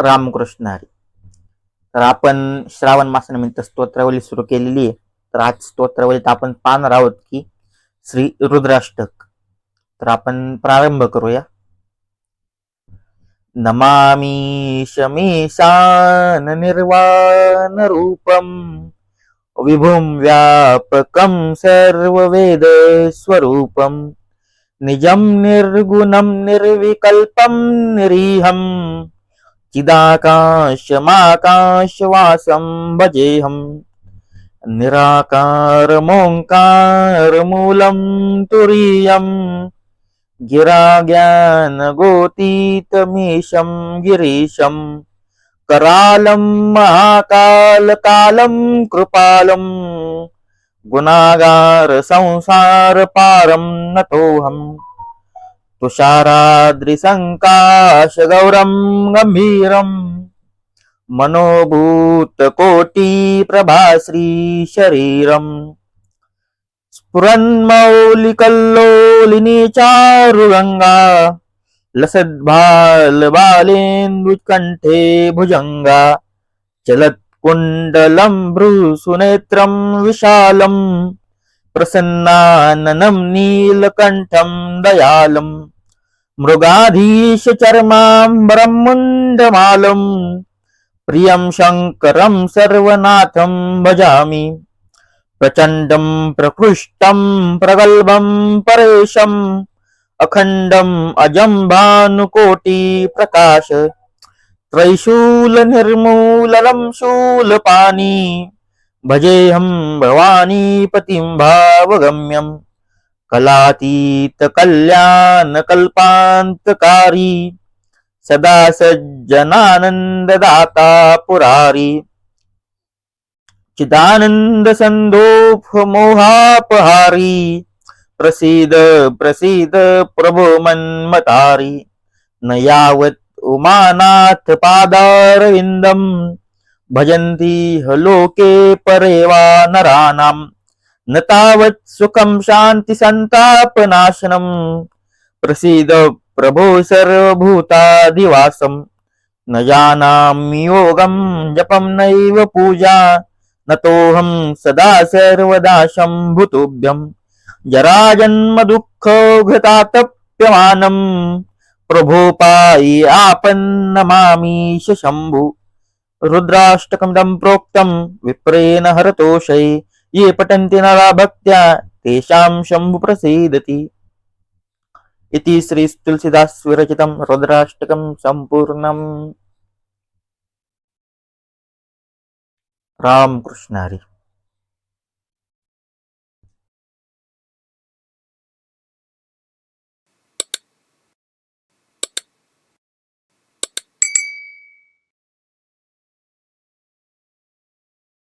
रामकृष्ण हरी. तर आपण श्रावण मासानिमित्त स्तोत्रावली सुरू केलेली आहे. तर आज स्तोत्रावलीत आपण पाहणार आहोत की श्री रुद्राष्टक. तर आपण प्रारंभ करूया. नमामी शमीशान निर्वाण रूपम. व्यापकं सर्व वेद स्वरूपम निजं निर्गुणं निर्विकल्पं निरीहं चिदाकाशमाकाशवासं भजेऽहम् निराकारमोङ्कारमूलं तुरीयम् गिराज्ञानगोतीतमीशं गिरीशं। करालं महाकालकालं कृपालं। गुणागारसंसारपारं नतोऽहम्। तुषाराद्रिसङ्काशगौरं गम्भीरम् मनोभूतकोटिप्रभाश्रीशरीरम् स्फुरन्मौलिकल्लोलिनी चारुरङ्गा लसद्बालबालेन्दुकण्ठे भुजङ्गा चलत्कुण्डलं भ्रूसुनेत्रं विशालम् प्रसन्नाननं नीलकण्ठं दयालम् मृगाधीशचर्माम्बरं मुण्डमालम् प्रियं शङ्करं सर्वनाथं भजामि प्रचण्डं प्रकृष्टं प्रगल्भं परेशम् अखण्डम् अजं भानुकोटिप्रकाश त्रैशूलनिर्मूलनं शूलपाणि भजेऽहं भवानीपतिं भावगम्यम्। कलातीतकल्याणकल्पान्तकारी सदा सज्जनानन्ददाता पुरारी। चिदानन्दसन्दोफमोहापहारी प्रसीद प्रसीद प्रभो मन्मतारी। न यावत् उमानाथ पादारविन्दम्। भजन्ति लोके परेवा नराणाम्। न तावत् सुखं शान्तिसन्तापनाशनम् प्रसीद प्रभो सर्वभूतादिवासम्। न जानामि योगं जपं नैव पूजा। नतोऽहं सदा सर्वदा शम्भुतुभ्यम्। जराजन्मदुःखघृतातप्यमानम् प्रभो पायि आपन्नमामीश शम्भु। रुद्राष्टकमिदं प्रोक्तं विप्रेण हरतोषै ये पठन्ति नरा भक्त्या तेषां शम्भु प्रसीदति इति श्री तुलसीदास विरचितं रुद्राष्टकं सम्पूर्णम् रामकृष्ण हरी